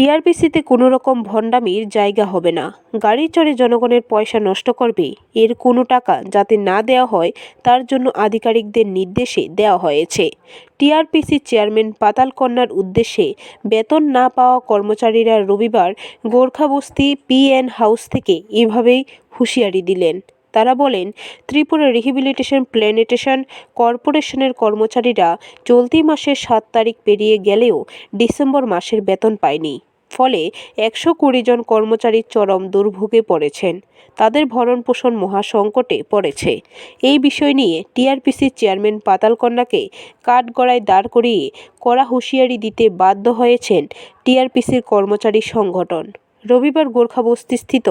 টিআরপিসিতে কোনো রকম ভণ্ডামির জায়গা হবে না। গাড়ি চড়ে জনগণের পয়সা নষ্ট করবে, এর কোনো টাকা যাতে না দেওয়া হয়, তার জন্য আধিকারিকদের নির্দেশে দেওয়া হয়েছে। টিআরপিসি চেয়ারম্যান পাতাল কন্যার উদ্দেশ্যে বেতন না পাওয়া কর্মচারীরা রবিবার গোর্খাবস্তি পিএন হাউস থেকে এভাবেই হুঁশিয়ারি দিলেন। তারা বলেন, ত্রিপুরা রিহেবিলিটেশন প্ল্যানেটেশন কর্পোরেশনের কর্মচারীরা চলতি মাসের সাত তারিখ পেরিয়ে গেলেও ডিসেম্বর মাসের বেতন পায়নি। ফলে একশো কুড়ি জন কর্মচারী চরম দুর্ভোগে পড়েছেন। তাদের ভরণ পোষণ মহাসংকটে পড়েছে। এই বিষয় নিয়ে টিআরপিসির চেয়ারম্যান পাতালকন্যাকে কাঠগড়ায় দাঁড় করিয়ে কড়া হুঁশিয়ারি দিতে বাধ্য হয়েছেন টিআরপিসির কর্মচারী সংগঠন। রবিবার গোর্খাবস্তিস্থিত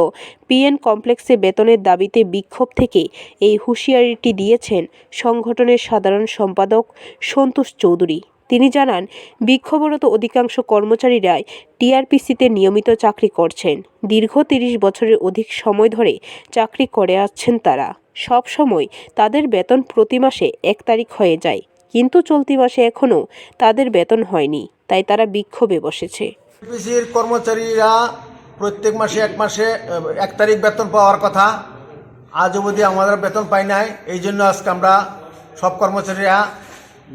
পিএন কমপ্লেক্সে বেতনের দাবিতে বিক্ষোভ থেকে এই হুঁশিয়ারিটি দিয়েছেন সংগঠনের সাধারণ সম্পাদক সন্তোষ চৌধুরী। তিনি জানান, বিক্ষোভরত অধিকাংশ কর্মচারীরাই টিআরপিসিতে নিয়মিত চাকরি করছেন। দীর্ঘ তিরিশ বছরের অধিক সময় ধরে চাকরি করে আসছেন তারা। সব সময় তাদের বেতন প্রতি মাসে এক তারিখ হয়ে যায়, কিন্তু চলতি মাসে এখনও তাদের বেতন হয়নি, তাই তারা বিক্ষোভে বসেছে। পিসির কর্মচারীরা প্রত্যেক মাসে এক মাসে এক তারিখ বেতন পাওয়ার কথা। আজ অবধি আমাদের বেতন পাই নাই, এই জন্য আজকে আমরা সব কর্মচারীরা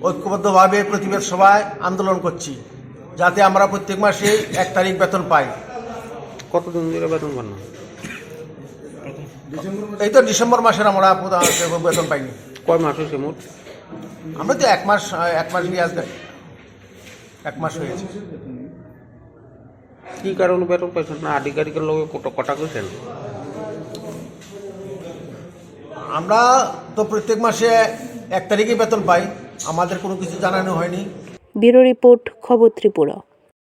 ঐক্যবদ্ধভাবে প্রতিবাদ সভায় আন্দোলন করছি যাতে আমরা প্রত্যেক মাসে এক তারিখ বেতন পাই। কতদিন ধরে বেতন পান এই তো ডিসেম্বর মাসের আমরা বেতন পাইনি। কয় মাস হয়েছে মোট? আমরা তো এক মাস এক মাস নিয়ে আজকে এক মাস হয়েছে। কি কারণে বেতন পাইছেন না? আধিকারিকের লোক কত কটা কইছেন? আমরা তো প্রত্যেক মাসে এক তারিখে বেতন পাই। আমাদের কোনো কিছু জানানো হয়নি। ব্যুরো রিপোর্ট খবর ত্রিপুরা।